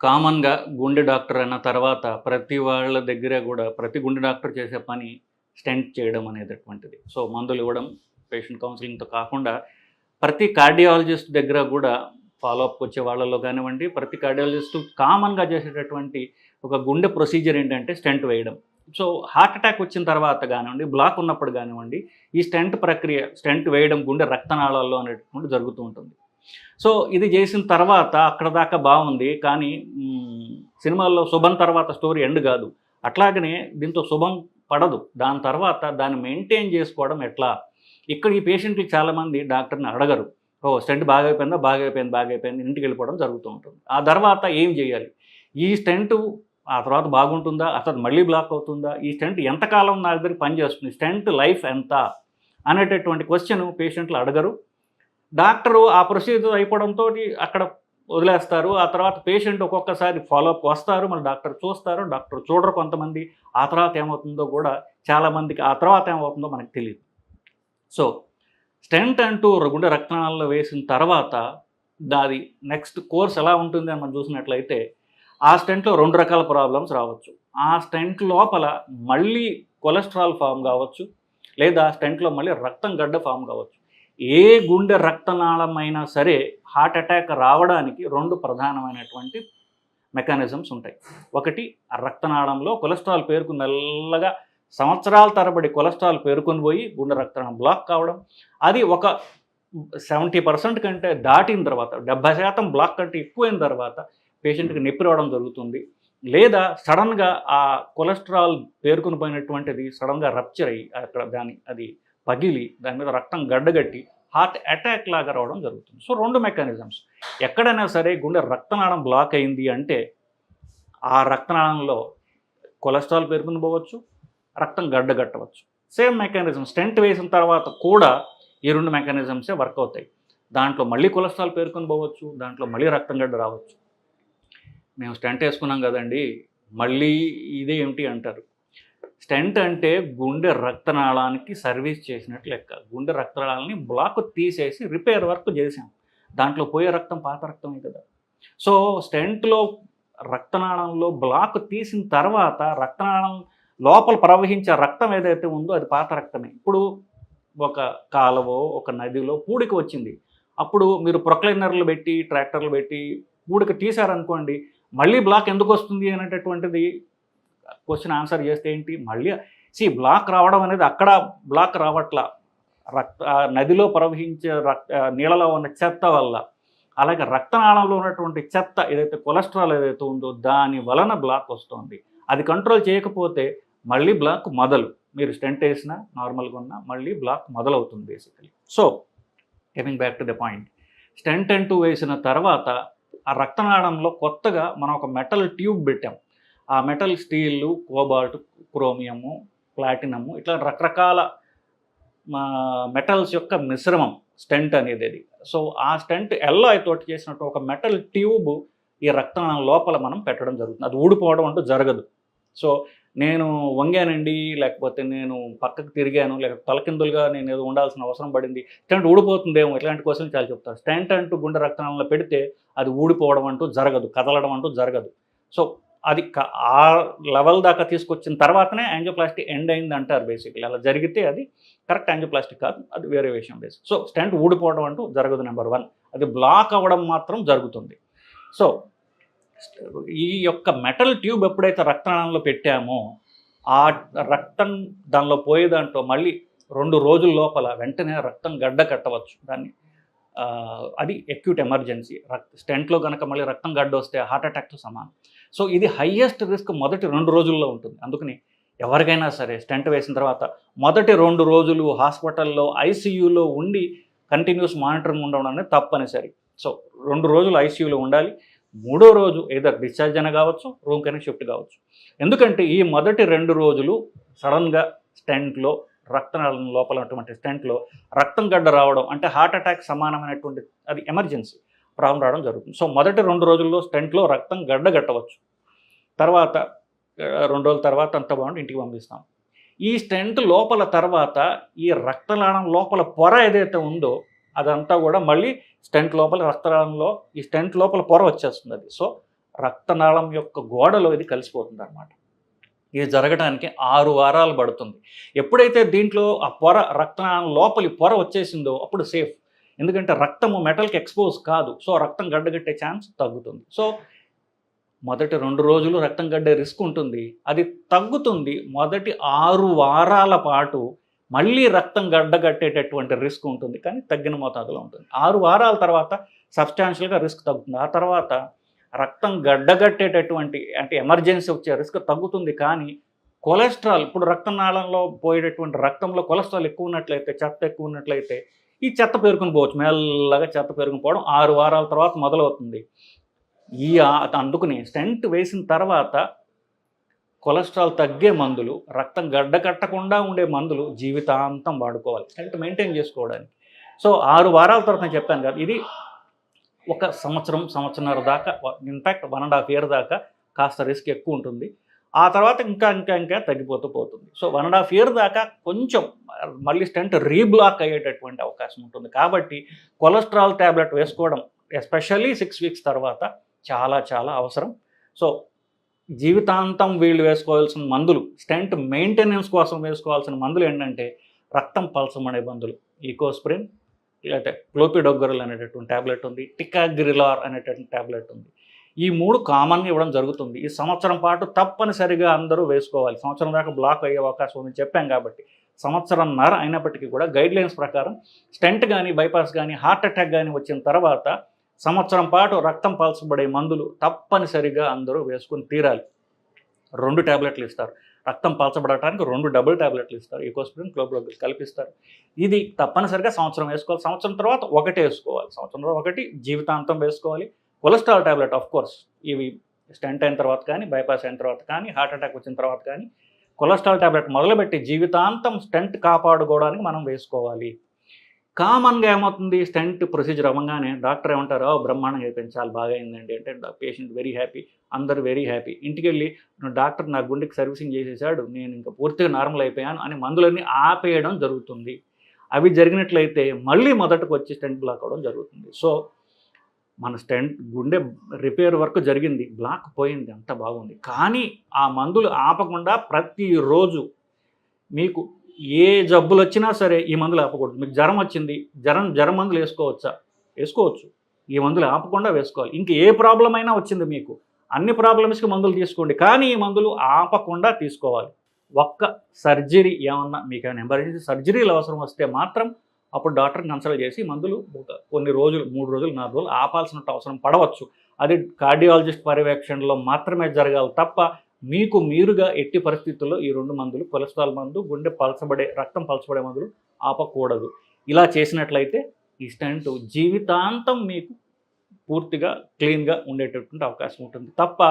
కామన్గా గుండె డాక్టర్ అన్న తర్వాత ప్రతి వాళ్ళ దగ్గర కూడా ప్రతి గుండె డాక్టర్ చేసే పని స్టెంట్ చేయడం అనేటటువంటిది. సో మందులు ఇవ్వడం పేషెంట్ కౌన్సిలింగ్తో కాకుండా ప్రతి కార్డియాలజిస్ట్ దగ్గర కూడా ఫాలోఅప్ వచ్చే వాళ్ళలో కానివ్వండి ప్రతి కార్డియాలజిస్ట్ కామన్గా చేసేటటువంటి ఒక గుండె ప్రొసీజర్ ఏంటంటే స్టెంట్ వేయడం. సో హార్ట్ అటాక్ వచ్చిన తర్వాత కానివ్వండి బ్లాక్ ఉన్నప్పుడు కానివ్వండి ఈ స్టెంట్ ప్రక్రియ స్టెంట్ వేయడం గుండె రక్తనాళాల్లో అనేటువంటి జరుగుతూ ఉంటుంది. సో ఇది చేసిన తర్వాత అక్కడ దాకా బాగుంది. కానీ సినిమాల్లో శుభం తర్వాత స్టోరీ ఎండ్ కాదు. అట్లాగనే దీంతో శుభం పడదు. దాని తర్వాత దాన్ని మెయింటైన్ చేసుకోవడం ఎట్లా? ఇక్కడ ఈ పేషెంట్లు చాలామంది డాక్టర్ని అడగరు. ఓ స్టెంట్ బాగా అయిపోయిందా బాగా అయిపోయింది బాగా అయిపోయింది ఇంటికి వెళ్ళిపోవడం జరుగుతూ ఉంటుంది. ఆ తర్వాత ఏం చేయాలి? ఈ స్టెంట్ ఆ తర్వాత బాగుంటుందా? అసలు మళ్ళీ బ్లాక్ అవుతుందా? ఈ స్టెంట్ ఎంతకాలం నా దగ్గర పనిచేస్తుంది? స్టెంట్ లైఫ్ ఎంత? అనేటటువంటి క్వశ్చన్ పేషెంట్లు అడగరు. డాక్టరు ఆ ప్రొసీజర్ అయిపోవడంతో అక్కడ వదిలేస్తారు. ఆ తర్వాత పేషెంట్ ఒక్కొక్కసారి ఫాలోఅప్ వస్తారు. మళ్ళీ డాక్టర్ చూస్తారు. డాక్టర్ చూడరు కొంతమంది. ఆ తర్వాత ఏమవుతుందో కూడా చాలామందికి ఆ తర్వాత ఏమవుతుందో మనకు తెలియదు సో స్టెంట్ అంటూ గుండె రక్తనాళాల్లో వేసిన తర్వాత దాది నెక్స్ట్ కోర్స్ ఎలా ఉంటుంది అని మనం చూసినట్లయితే ఆ స్టెంట్లో రెండు రకాల ప్రాబ్లమ్స్ రావచ్చు. ఆ స్టెంట్ లోపల మళ్ళీ కొలెస్ట్రాల్ ఫామ్ కావచ్చు. లేదా స్టెంట్లో మళ్ళీ రక్తం గడ్డ ఫామ్ కావచ్చు. ఏ గుండె రక్తనాళం అయినా సరే హార్ట్ అటాక్ రావడానికి రెండు ప్రధానమైనటువంటి మెకానిజమ్స్ ఉంటాయి. ఒకటి ఆ రక్తనాళంలో కొలెస్ట్రాల్ పేరుకు మెల్లగా సంవత్సరాల తరబడి కొలెస్ట్రాల్ పేరుకొని పోయి గుండె రక్తనాళం బ్లాక్ కావడం. అది ఒక సెవెంటీ పర్సెంట్ కంటే దాటిన తర్వాత డెబ్బై శాతం బ్లాక్ కంటే ఎక్కువైన తర్వాత పేషెంట్కి నొప్పి రావడం జరుగుతుంది. లేదా సడన్గా ఆ కొలెస్ట్రాల్ పేర్కొని పోయినటువంటిది సడన్గా రప్చర్ అయ్యి అక్కడ దాని అది పగిలి దాని మీద రక్తం గడ్డగట్టి హార్ట్ అటాక్ లాగా రావడం జరుగుతుంది. సో రెండు మెకానిజమ్స్ ఎక్కడైనా సరే గుండె రక్తనాళం బ్లాక్ అయింది అంటే ఆ రక్తనాళంలో కొలెస్ట్రాల్ పేరుకుని పోవచ్చు రక్తం గడ్డగట్టవచ్చు. సేమ్ మెకానిజం స్టెంట్ వేసిన తర్వాత కూడా ఈ రెండు మెకానిజమ్సే వర్క్ అవుతాయి. దాంట్లో మళ్ళీ కొలెస్ట్రాల్ పేరుకొని పోవచ్చు దాంట్లో మళ్ళీ రక్తం గడ్డ రావచ్చు. మేము స్టెంట్ వేసుకున్నాం కదండి మళ్ళీ ఇదే ఏమిటి అంటారు? స్టెంట్ అంటే గుండె రక్తనాళానికి సర్వీస్ చేసినట్టు లెక్క. గుండె రక్తనాళాలని బ్లాక్ తీసేసి రిపేర్ వర్క్ చేసాం దాంట్లో పోయే రక్తం పాత రక్తమే కదా. సో స్టెంట్లో రక్తనాళంలో బ్లాక్ తీసిన తర్వాత రక్తనాళం లోపల ప్రవహించే రక్తం ఏదైతే ఉందో అది పాత రక్తమే. ఇప్పుడు ఒక కాలువో ఒక నదిలో పూడిక వచ్చింది. అప్పుడు మీరు ప్రొక్లైనర్లు పెట్టి ట్రాక్టర్లు పెట్టి పూడిక తీశారనుకోండి మళ్ళీ బ్లాక్ ఎందుకు వస్తుంది అనేటటువంటిది క్వశ్చన్ ఆన్సర్ చేస్తే ఏంటి? మళ్ళీ సి బ్లాక్ రావడం అనేది అక్కడ బ్లాక్ రావట్ల. రక్త నదిలో ప్రవహించే రక్త నీళ్ళలో ఉన్న చెత్త వల్ల. అలాగే రక్తనాళంలో ఉన్నటువంటి చెత్త ఏదైతే కొలెస్ట్రాల్ ఏదైతే ఉందో దాని వలన బ్లాక్ వస్తుంది. అది కంట్రోల్ చేయకపోతే మళ్ళీ బ్లాక్ మొదలు. మీరు స్టెంట్ వేసినా నార్మల్గా ఉన్నా మళ్ళీ బ్లాక్ మొదలవుతుంది basically so coming back to the point stent అంటూ వేసిన తర్వాత ఆ రక్తనాళంలో కొత్తగా మనం ఒక మెటల్ ట్యూబ్ పెట్టాం. ఆ metal steel cobalt chromium platinum ఇట్లా రకరకాల మెటల్స్ యొక్క మిశ్రమం స్టెంట్ అనేది అది సో ఆ స్టెంట్ ఎల్లో తోటి చేసినట్టు ఒక మెటల్ ట్యూబ్ ఈ రక్తనాళం లోపల మనం పెట్టడం జరుగుతుంది. అది ఊడిపోవడం అంటూ జరగదు. సో నేను వంగానండి లేకపోతే నేను పక్కకు తిరిగాను లేకపోతే తలకిందులుగా నేను ఏదో ఉండాల్సిన అవసరం పడింది స్టెంట్ ఊడిపోతుందేమో ఇట్లాంటి క్వశ్చన్ చాలా చెప్తారు. స్టెంట్ అంటూ గుండె రక్తనాళంలో పెడితే అది ఊడిపోవడం అంటూ జరగదు కదలడం అంటూ జరగదు. సో అది ఆ లెవెల్ దాకా తీసుకొచ్చిన తర్వాతనే యాంజోప్లాస్టిక్ ఎండ్ అయింది అంటారు బేసిక్లీ. అలా జరిగితే అది కరెక్ట్ యాంజియోప్లాస్టీ కాదు అది వేరే విషయం బేసిక్. సో స్టెంట్ ఊడిపోవడం అంటూ జరగదు నెంబర్ వన్. అది బ్లాక్ అవ్వడం మాత్రం జరుగుతుంది. సో ఈ యొక్క మెటల్ ట్యూబ్ ఎప్పుడైతే రక్తనాళంలో పెట్టామో ఆ రక్తం దానిలో పోయే దాంట్లో మళ్ళీ రెండు రోజుల లోపల వెంటనే రక్తం గడ్డ కట్టవచ్చు. దాన్ని అది అక్యూట్ ఎమర్జెన్సీ రక్త స్టెంట్లో కనుక మళ్ళీ రక్తం గడ్డ వస్తే హార్ట్ అటాక్తో సమానం. సో ఇది హయ్యెస్ట్ రిస్క్ మొదటి రెండు రోజుల్లో ఉంటుంది. అందుకని ఎవరికైనా సరే స్టెంట్ వేసిన తర్వాత మొదటి రెండు రోజులు హాస్పిటల్లో ఐసీయూలో ఉండి కంటిన్యూస్ మానిటరింగ్ ఉండడం అనేది తప్పనిసరి. సో రెండు రోజులు ఐసీయూలో ఉండాలి. మూడో రోజు ఏదో డిశ్చార్జ్ అయినా కావచ్చు రూమ్ కైనా షిఫ్ట్ కావచ్చు. ఎందుకంటే ఈ మొదటి రెండు రోజులు సడన్గా స్టెంట్లో రక్తనాళం లోపల ఉన్నటువంటి స్టెంట్లో రక్తం గడ్డ రావడం అంటే హార్ట్ అటాక్ సమానమైనటువంటి అది ఎమర్జెన్సీ. ప్రాబ్లం రావడం జరుగుతుంది. సో మొదటి రెండు రోజుల్లో స్టెంట్లో రక్తం గడ్డ కట్టవచ్చు తర్వాత రెండు రోజుల తర్వాత అంత బాగుండి ఇంటికి పంపిస్తాం. ఈ స్టెంట్ లోపల తర్వాత ఈ రక్తనాళం లోపల పొర ఏదైతే ఉందో అదంతా కూడా మళ్ళీ స్టెంట్ లోపల రక్తనాళంలో ఈ స్టెంట్ లోపల పొర వచ్చేస్తుంది అది. సో రక్తనాళం యొక్క గోడలో ఇది కలిసిపోతుంది అనమాట ఇది జరగడానికి ఆరు వారాలు పడుతుంది. ఎప్పుడైతే దీంట్లో ఆ పొర రక్తనాళం లోపలి పొర వచ్చేసిందో అప్పుడు సేఫ్. ఎందుకంటే రక్తము మెటల్కి ఎక్స్పోజ్ కాదు. సో రక్తం గడ్డగట్టే ఛాన్స్ తగ్గుతుంది. సో మొదటి రెండు రోజులు రక్తం గడ్డే రిస్క్ ఉంటుంది. అది తగ్గుతుంది. మొదటి ఆరు వారాల పాటు మళ్ళీ రక్తం గడ్డగట్టేటటువంటి రిస్క్ ఉంటుంది. కానీ తగ్గిన మోతాదులో ఉంటుంది. ఆరు వారాల తర్వాత సబ్స్టాన్షియల్గా రిస్క్ తగ్గుతుంది. ఆ తర్వాత రక్తం గడ్డగట్టేటటువంటి అంటే ఎమర్జెన్సీ వచ్చే రిస్క్ తగ్గుతుంది. కానీ కొలెస్ట్రాల్ ఇప్పుడు రక్తనాళంలో పోయేటటువంటి రక్తంలో కొలెస్ట్రాల్ ఎక్కువ ఉన్నట్లయితే చెత్త ఎక్కువ ఉన్నట్లయితే ఈ చెత్త పేరుకుని పోవచ్చు. మెల్లగా చెత్త పేరుకుని పోవడం ఆరు వారాల తర్వాత మొదలవుతుంది. ఈ అందుకుని స్టెంట్ వేసిన తర్వాత కొలెస్ట్రాల్ తగ్గే మందులు రక్తం గడ్డ కట్టకుండా ఉండే మందులు జీవితాంతం వాడుకోవాలి. స్టెంట్ మెయింటైన్ చేసుకోవడానికి. సో ఆరు వారాల తర్వాత నేను చెప్పాను కదా ఇది ఒక సంవత్సరం సంవత్సరంన్నర దాకా in fact one and half year దాకా కాస్త రిస్క్ ఎక్కువ ఉంటుంది. ఆ తర్వాత ఇంకా ఇంకా ఇంకా తగ్గిపోతూ పోతుంది. So one and half year దాకా కొంచెం మళ్ళీ స్టెంట్ రీబ్లాక్ అయ్యేటటువంటి అవకాశం ఉంటుంది. కాబట్టి కొలెస్ట్రాల్ ట్యాబ్లెట్ వేసుకోవడం ఎస్పెషల్లీ సిక్స్ వీక్స్ తర్వాత చాలా చాలా అవసరం. సో జీవితాంతం వీళ్ళు వేసుకోవాల్సిన మందులు స్టెంట్ మెయింటెనెన్స్ కోసం వేసుకోవాల్సిన మందులు ఏంటంటే రక్తం పల్చమనే మందులు ఈకోస్ప్రిన్ లేకపోతే క్లోపిడోగ్గరల్ అనేటటువంటి ట్యాబ్లెట్ ఉంది టికాగ్రిలార్ అనేటటువంటి ట్యాబ్లెట్ ఉంది. ఈ మూడు కామన్గా ఇవ్వడం జరుగుతుంది. ఈ సంవత్సరం పాటు తప్పనిసరిగా అందరూ వేసుకోవాలి. సంవత్సరం దాకా బ్లాక్ అయ్యే అవకాశం ఉందని చెప్పాం కాబట్టి సంవత్సరంన్నర అయినప్పటికీ కూడా గైడ్ లైన్స్ ప్రకారం స్టెంట్ కానీ బైపాస్ కానీ హార్ట్ అటాక్ కానీ వచ్చిన తర్వాత సంవత్సరం పాటు రక్తం పల్చబడే మందులు తప్పనిసరిగా అందరూ వేసుకుని తీరాలి. రెండు ట్యాబ్లెట్లు ఇస్తారు. రక్తం పలచబడటానికి రెండు డబుల్ ట్యాబ్లెట్లు ఇస్తారు. ఈకోస్పిరిన్ క్లోబ్లోబిల్ కల్పిస్తారు. ఇది తప్పనిసరిగా సంవత్సరం వేసుకోవాలి. సంవత్సరం తర్వాత ఒకటి వేసుకోవాలి. సంవత్సరం తర్వాత ఒకటి జీవితాంతం వేసుకోవాలి. కొలెస్ట్రాల్ ట్యాబ్లెట్ ఆఫ్ కోర్స్ ఇవి స్టెంట్ అయిన తర్వాత కానీ బైపాస్ అయిన తర్వాత కానీ హార్ట్ అటాక్ వచ్చిన తర్వాత కానీ కొలెస్ట్రాల్ ట్యాబ్లెట్ మొదలుపెట్టి జీవితాంతం స్టెంట్ కాపాడుకోవడానికి మనం వేసుకోవాలి. కామన్గా ఏమవుతుంది? స్టెంట్ ప్రొసీజర్ అవ్వగానే డాక్టర్ ఏమంటారు? బ్రహ్మాండం బ్రహ్మాండంగా చాలా బాగా అయిందండి. అంటే పేషెంట్ వెరీ హ్యాపీ అందరూ వెరీ హ్యాపీ. ఇంటికి వెళ్ళి డాక్టర్ నా గుండెకి సర్వీసింగ్ చేసేసాడు నేను ఇంకా పూర్తిగా నార్మల్ అయిపోయాను అని మందులన్నీ ఆపేయడం జరుగుతుంది. అవి జరిగినట్లయితే మళ్ళీ మొదటకు వచ్చి స్టెంట్ బ్లాక్ అవ్వడం జరుగుతుంది. సో మన స్టెంట్ గుండె రిపేర్ వర్క్ జరిగింది. బ్లాక్ పోయింది. అంత బాగుంది. కానీ ఆ మందులు ఆపకుండా ప్రతిరోజు మీకు ఏ జబ్బులు వచ్చినా సరే ఈ మందులు ఆపకూడదు. మీకు జ్వరం వచ్చింది. జ్వరం జ్వరం మందులు వేసుకోవచ్చా? వేసుకోవచ్చు. ఈ మందులు ఆపకుండా వేసుకోవాలి. ఇంక ఏ ప్రాబ్లం అయినా వచ్చింది మీకు. అన్ని ప్రాబ్లమ్స్కి మందులు తీసుకోండి. కానీ ఈ మందులు ఆపకుండా తీసుకోవాలి. ఒక్క సర్జరీ ఏమన్నా మీకు ఏమైనా ఎమర్జెన్సీ సర్జరీలు అవసరం వస్తే మాత్రం అప్పుడు డాక్టర్ని కన్సల్ట్ చేసి మందులు కొన్ని రోజులు మూడు రోజులు నాలుగు రోజులు ఆపాల్సిన అవసరం పడవచ్చు. అది కార్డియాలజిస్ట్ పర్యవేక్షణలో మాత్రమే జరగాలి తప్ప మీకు మీరుగా ఎట్టి పరిస్థితుల్లో ఈ రెండు మందులు కొలెస్ట్రాల్ మందు గుండె పలచబడే రక్తం పలచబడే మందులు ఆపకూడదు. ఇలా చేసినట్లయితే ఈ స్టెంట్ జీవితాంతం మీకు పూర్తిగా క్లీన్గా ఉండేటటువంటి అవకాశం ఉంటుంది. తప్ప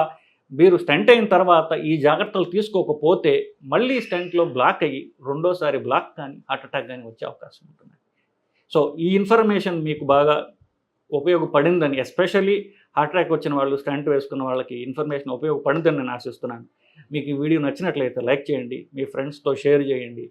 మీరు స్టెంట్ అయిన తర్వాత ఈ జాగ్రత్తలు తీసుకోకపోతే మళ్ళీ స్టెంట్లో బ్లాక్ అయ్యి రెండోసారి బ్లాక్ కానీ హార్ట్అటాక్ కానీ వచ్చే అవకాశం ఉంటుంది. సో ఈ ఇన్ఫర్మేషన్ మీకు బాగా ఉపయోగపడిందని ఎస్పెషల్లీ హార్ట్ అటాక్ వచ్చిన వాళ్ళు స్టంట్ వేసుకున్న వాళ్ళకి ఇన్ఫర్మేషన్ ఉపయోగపడిందని నేను ఆశిస్తున్నాను. మీకు ఈ వీడియో నచ్చినట్లయితే లైక్ చేయండి మీ ఫ్రెండ్స్తో షేర్ చేయండి.